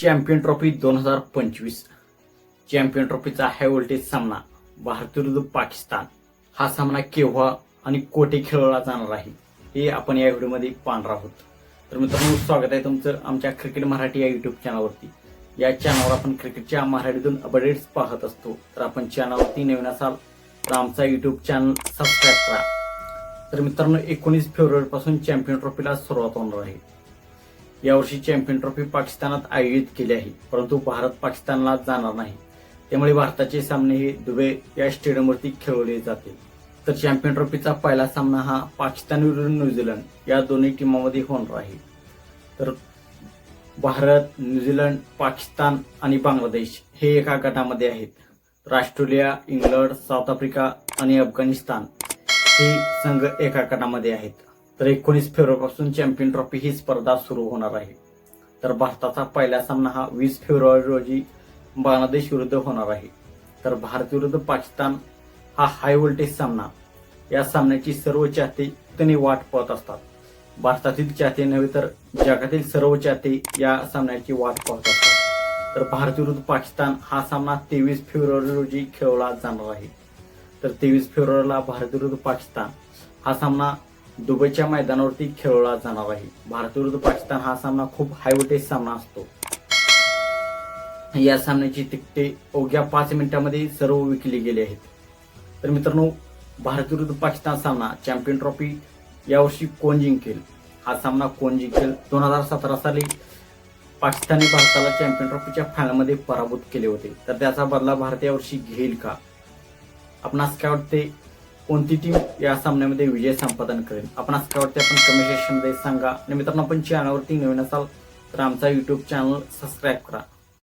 Champion trophy दोन हजार पंचवीस. चॅम्पियन ट्रॉफीचा हाय व्होल्टेज सामना भारत विरुद्ध पाकिस्तान. हा सामना केव्हा आणि कोठे खेळवला जाणार आहे हे आपण या व्हिडिओमध्ये पाहणार आहोत. तर मित्रांनो स्वागत आहे तुमचं आमच्या क्रिकेट मराठी या युट्यूब चॅनलवरती या चॅनलवर आपण क्रिकेटच्या मराठीतून अपडेट्स पाहत असतो. तर आपण चॅनलवरती नवीन असाल तर आमचा युट्यूब चॅनल सबस्क्राईब करा. तर मित्रांनो एकोणीस फेब्रुवारीपासून चॅम्पियन ट्रॉफीला सुरुवात होणार आहे. यावर्षी चॅम्पियन ट्रॉफी पाकिस्तानात आयोजित केली आहे. परंतु भारत पाकिस्तानला जाणार नाही. त्यामुळे भारताचे सामने हे दुबई या स्टेडियमवरती खेळवले जातील. तर चॅम्पियन ट्रॉफीचा पहिला सामना हा पाकिस्तान विरुद्ध न्यूझीलंड या दोन्ही टीमामध्ये होणार आहे. तर भारत न्यूझीलंड पाकिस्तान आणि बांगलादेश हे एका गटामध्ये आहेत. तर ऑस्ट्रेलिया इंग्लंड साऊथ आफ्रिका आणि अफगाणिस्तान हे संघ एका गटामध्ये आहेत. तर एकोणीस फेब्रुवारीपासून चॅम्पियन ट्रॉफी ही स्पर्धा सुरू होणार आहे. तर भारताचा पहिला सामना हा वीस फेब्रुवारी रोजी बांगलादेश विरुद्ध होणार आहे. तर भारत विरुद्ध पाकिस्तान हा हाय व्होल्टेज सामना. या सामन्याची सर्व चाहते त्यांनी वाट पाहत असतात. भारतातील चाहते नव्हे तर जगातील सर्व चाहते या सामन्याची वाट पाहत असतात. तर भारत विरुद्ध पाकिस्तान हा सामना तेवीस फेब्रुवारी रोजी खेळवला जाणार आहे. तर तेवीस फेब्रुवारीला भारत विरुद्ध पाकिस्तान हा सामना दुबईच्या मैदानावरती खेळवला जाणार आहे. भारत विरुद्ध पाकिस्तान हा सामना खूप हाय सामना असतो. या सामन्याची तिकटे अवघ्या पाच मिनिटांमध्ये सर्व विकली गेली आहेत. तर मित्रांनो भारत विरुद्ध पाकिस्तान सामना चॅम्पियन ट्रॉफी यावर्षी कोण जिंकेल? हा सामना कोण जिंकेल? दोन हजार सतरा साली पाकिस्तानने भारताला चॅम्पियन ट्रॉफीच्या फायनलमध्ये पराभूत केले होते. तर त्याचा बदला भारत यावर्षी घेईल का? आपणास काय वाटते कोणती टीम या सामन्यामध्ये विजय संपादन करेल? असं काय वाटते आपण कमेंट सेक्शनमध्ये सांगा. आणि मित्रांनो आपण चॅनलवरती नवीन असाल तर आमचा युट्यूब चॅनल सबस्क्राईब करा.